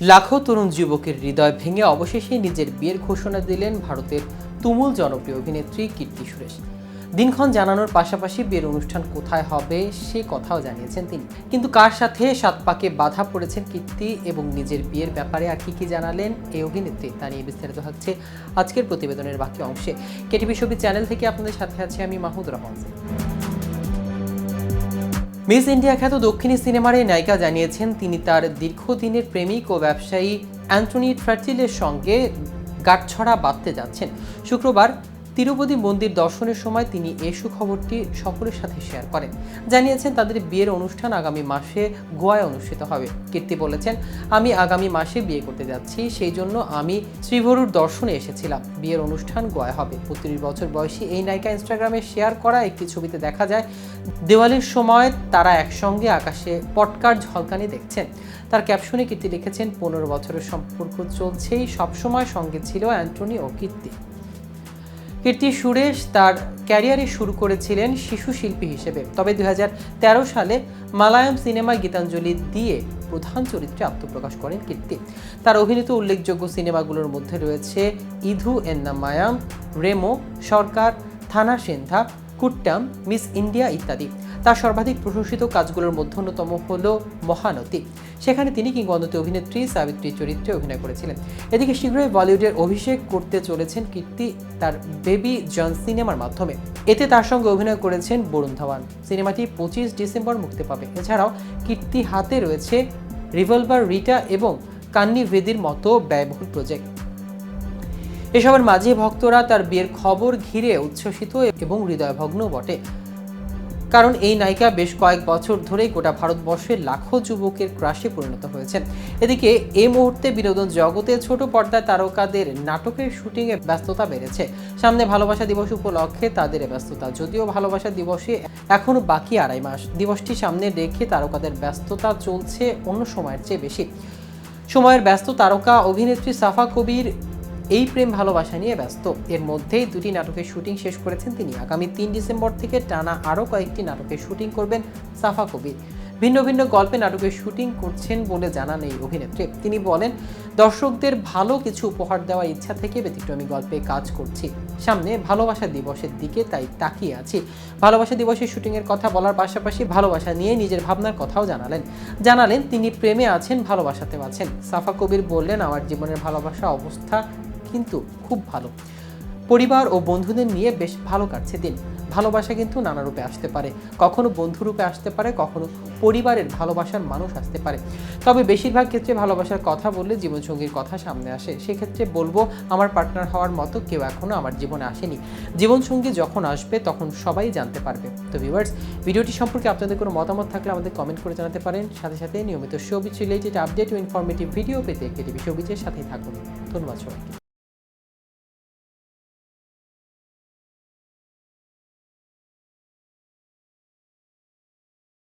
লাখো তরুণ যুবকের হৃদয় ভেঙে অবশেষে নিজের বিয়ের ঘোষণা দিলেন ভারতের তুমুল জনপ্রিয় অভিনেত্রী কীর্তি সুরেশ। দিনক্ষণ জানানোর পাশাপাশি বিয়ের অনুষ্ঠান কোথায় হবে সে কথাও জানিয়েছেন তিনি। কিন্তু কার সাথে সাত পাকে বাধা পড়েছেন কীর্তি এবং নিজের বিয়ের ব্যাপারে আর কী কী জানালেন এই অভিনেত্রী তা নিয়ে বিস্তারিত হচ্ছে আজকের প্রতিবেদনের বাকি অংশে। কেটিভি ছবি চ্যানেল থেকে আপনাদের সাথে আছি আমি মাহমুদ রহমান। মিস ইন্ডিয়া খ্যাত দক্ষিণী সিনেমার নায়িকা জানিয়েছেন, তিনি তার দীর্ঘদিনের প্রেমিক ও ব্যবসায়ী অ্যান্টনি ট্র্যাটিলের সঙ্গে গাঁটছড়া বাঁধতে যাচ্ছেন। শুক্রবার তিরুপতি মন্দির দর্শনের সময় তিনি এই সুখবরটি সকলের সাথে শেয়ার করেন। জানিয়েছেন, তাদের বিয়ের অনুষ্ঠান আগামী মাসে গোয়ায় অনুষ্ঠিত হবে। কীর্তি বলেছেন, আমি আগামী মাসে বিয়ে করতে যাচ্ছি, সেই জন্য আমি শ্রীভরুর দর্শনে এসেছিলাম। বিয়ের অনুষ্ঠান গোয়ায় হবে। বত্রিশ বছর বয়সী এই নায়িকা ইনস্টাগ্রামে শেয়ার করা একটি ছবিতে দেখা যায়, দেওয়ালির সময় তারা একসঙ্গে আকাশে পটকার ঝলকানি দেখছেন। তার ক্যাপশনে কীর্তি লিখেছেন, পনেরো বছরের সম্পর্ক চলছেই, সবসময় সঙ্গে ছিল অ্যান্টনি ও কীর্তি। কীর্তি সুরেশ তার ক্যারিয়ারে শুরু করেছিলেন শিশু শিল্পী হিসেবে। তবে দু হাজার তেরো সালে মালায়াম সিনেমায় গীতাঞ্জলি দিয়ে প্রধান চরিত্রে আত্মপ্রকাশ করেন কীর্তি। তার অভিনীত উল্লেখযোগ্য সিনেমাগুলোর মধ্যে রয়েছে ইধু এন্না মায়াম, রেমো, সরকার, থানা সেন্ধা কুট্টাম, মিস ইন্ডিয়া ইত্যাদি। তার সর্বাধিক প্রশংসিত কাজগুলোর মধ্যে অন্যতম হল মহানতী। সেখানে তিনি কিংবদন্তি অভিনেত্রী, সাবিত্রী চরিত্রে অভিনয় করেছিলেন। এদিকে শীঘ্রই বলিউডের অভিষেক করতে চলেছেন কীর্তি তার বেবি জন সিনেমার মাধ্যমে। এতে তার সঙ্গে অভিনয় করেছেন বরুণ ধাওয়ান। সিনেমাটি পঁচিশ ডিসেম্বর মুক্তি পাবে। এছাড়াও কীর্তি হাতে রয়েছে রিভলভার রিটা এবং কান্নি ভেদির মতো ব্যয়বহুল প্রজেক্ট এসবের মাঝে ভক্তরা তার বিয়ের খবর ঘিরে উচ্ছ্বসিত এবং হৃদয়ভগ্ন বটে। কারণ এই নায়িকা বেশ কয়েক বছর ধরেই গোটা ভারতবর্ষের লাখো যুবকের ক্রাশে পরিণত হয়েছে এদিকে এই মুহূর্তে বিনোদন জগতে ছোট পর্দায় তারকাদের নাটকের শুটিংয়ে ব্যস্ততা বেড়েছে। সামনে ভালোবাসা দিবস উপলক্ষে তাদের ব্যস্ততা, যদিও ভালোবাসা দিবসে এখনও বাকি আড়াই মাস। দিবসটি সামনে রেখে তারকাদের ব্যস্ততা চলছে অন্য সময়ের চেয়ে বেশি। সময়ের ব্যস্ত তারকা অভিনেত্রী সাফা কবির এই প্রেম ভালোবাসা নিয়ে ব্যস্ত। এর মধ্যেই দুটি নাটকের শুটিং শেষ করেছেন তিনি। আগামী তিন ডিসেম্বর থেকে টানা আরও কয়েকটি নাটকের শুটিং করবেন সাফা কবির। ভিন্ন ভিন্ন গল্পে নাটকের শুটিং করছেন বলে জানান এই অভিনেত্রী। তিনি বলেন, দর্শকদের ভালো কিছু উপহার দেওয়ার ইচ্ছা থেকে ব্যতিক্রমী গল্পে কাজ করছি। সামনে ভালোবাসা দিবসের দিকে তাই তাকিয়ে আছি। ভালোবাসা দিবসের শুটিংয়ের কথা বলার পাশাপাশি ভালোবাসা নিয়ে নিজের ভাবনার কথাও জানালেন। জানালেন, তিনি প্রেমে আছেন, ভালোবাসাতেও আছেন। সাফা কবির বললেন, আমার জীবনের ভালোবাসা অবস্থা কিন্তু খুব ভালো। পরিবার ও বন্ধুদের নিয়ে বেশ ভালো কাটছে দিন। ভালোবাসা কিন্তু নানা রূপে আসতে পারে। কখনো বন্ধু রূপে আসতে পারে, কখনো পরিবারের ভালোবাসার মানুষ আসতে পারে। তবে বেশিরভাগ ক্ষেত্রে ভালোবাসার কথা বললে জীবনসঙ্গীর কথা সামনে আসে। সেক্ষেত্রে বলব, আমার পার্টনার হওয়ার মতো কেউ এখনও আমার জীবনে আসেনি। জীবনসঙ্গী যখন আসবে, তখন সবাই জানতে পারবে। তো ভিউয়ার্স ভিডিওটি সম্পর্কে আপনাদের কোনো মতামত থাকলে আমাদের কমেন্ট করে জানাতে পারেন। সাথে সাথে নিয়মিত শোবিজ রিলেটেড আপডেট ও ইনফরমেটিভ ভিডিও পেতে কেটিভি শোবিজের সাথেই থাকুন। ধন্যবাদ সবাইকে।